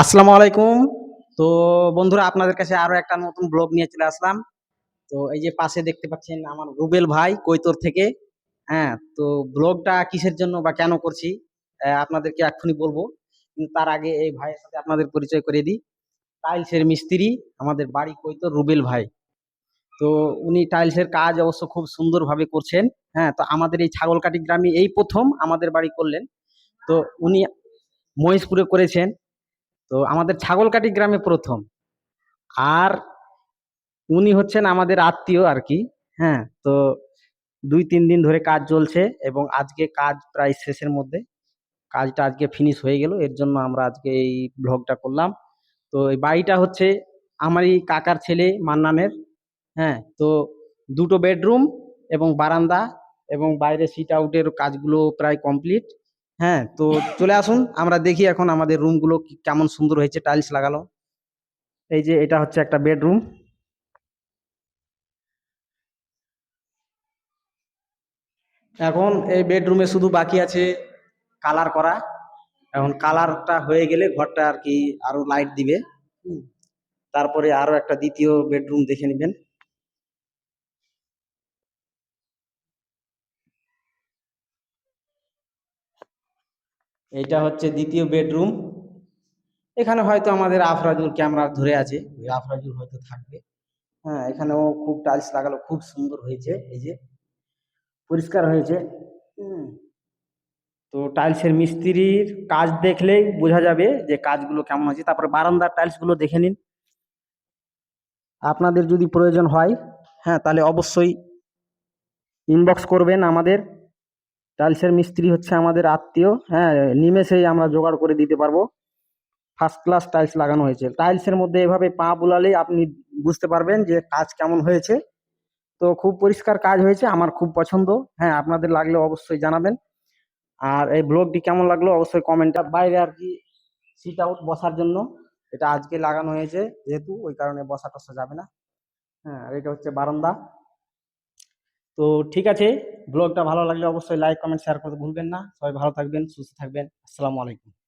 আসসালামু আলাইকুম। তো বন্ধুরা, আপনাদের কাছে আরও একটা নতুন ব্লগ নিয়ে চলে আসলাম। তো এই যে পাশে দেখতে পাচ্ছেন আমার রুবেল ভাই কৈতর থেকে। হ্যাঁ তো ব্লগটা কিসের জন্য বা কেন করছি আপনাদেরকে এক্ষুনি বলব। কিন্তু তার আগে এই ভাইয়ের সাথে আপনাদের পরিচয় করে দিই। টাইলসের মিস্ত্রি আমাদের বাড়ি কৈতর রুবেল ভাই। তো উনি টাইলসের কাজ অবশ্য খুব সুন্দরভাবে করছেন। হ্যাঁ তো আমাদের এই ছাগলকাটি গ্রামে এই প্রথম আমাদের বাড়ি করলেন। তো উনি মহেশপুরে করেছেন। তো আমাদের ছাগলকাটি গ্রামে প্রথম। আর উনি হচ্ছেন আমাদের আত্মীয় আর কি হ্যাঁ? তো দুই, তিন দিন ধরে কাজ চলছে এবং আজকে কাজ প্রায় শেষের মধ্যে। কাজটা আজকে ফিনিশ হয়ে গেল, এর জন্য আমরা আজকে এই ব্লগটা করলাম। তো এই বাড়িটা হচ্ছে আমারই কাকার ছেলে মান্নানের হ্যাঁ? তো দুটো বেডরুম এবং বারান্দা এবং বাইরে সিট আউটের কাজগুলো প্রায় কমপ্লিট হ্যাঁ তো চলে আসুন, আমরা দেখি এখন আমাদের রুমগুলো কেমন সুন্দর হয়েছে টাইলস লাগালো। এই যে এটা হচ্ছে একটা বেডরুম এখন এই বেডরুমে শুধু বাকি আছে কালার করা। এখন কালারটা হয়ে গেলে ঘরটা আর কি আরও লাইট দিবে। তারপরে আরও একটা দ্বিতীয় বেডরুম দেখে নেবেন। এইটা হচ্ছে দ্বিতীয় বেডরুম। এখানে হয়তো আমাদের আফরাজুল ক্যামেরা ধরে আছে, ওই আফরাজুল হয়তো থাকবে। হ্যাঁ এখানেও খুব টাইলস লাগালো, খুব সুন্দর হয়েছে, এই যে পরিষ্কার হয়েছে। তো টাইলসের মিস্ত্রির কাজ দেখলেই বোঝা যাবে যে কাজগুলো কেমন হয়েছে। তারপরে বারান্দার টাইলসগুলো দেখে নিন। আপনাদের যদি প্রয়োজন হয় হ্যাঁ তাহলে অবশ্যই ইনবক্স করবেন আমাদের। টাইলসের মিস্ত্রি হচ্ছে আমাদের আত্মীয় হ্যাঁ নিমেষেই আমরা জোগাড় করে দিতে পারব। ফার্স্ট ক্লাস টাইলস লাগানো হয়েছে। টাইলসের মধ্যে এভাবে পা বুলালেই আপনি বুঝতে পারবেন যে কাজ কেমন হয়েছে। তো খুব পরিষ্কার কাজ হয়েছে, আমার খুব পছন্দ। হ্যাঁ আপনাদের লাগলে অবশ্যই জানাবেন। আর এই ব্লগটি কেমন লাগল অবশ্যই কমেন্টটা বাইরে আর কি সিট আউট বসার জন্য। এটা আজকে লাগানো হয়েছে, যেহেতু ওই কারণে বসা টসা যাবে না। হ্যাঁ আর এটা হচ্ছে বারান্দা। তো ঠিক আছে ব্লগটা ভালো লাগলে অবশ্যই লাইক কমেন্ট শেয়ার করতে ভুলবেন না। সবাই ভালো থাকবেন, সুস্থ থাকবেন। আসসালামু আলাইকুম।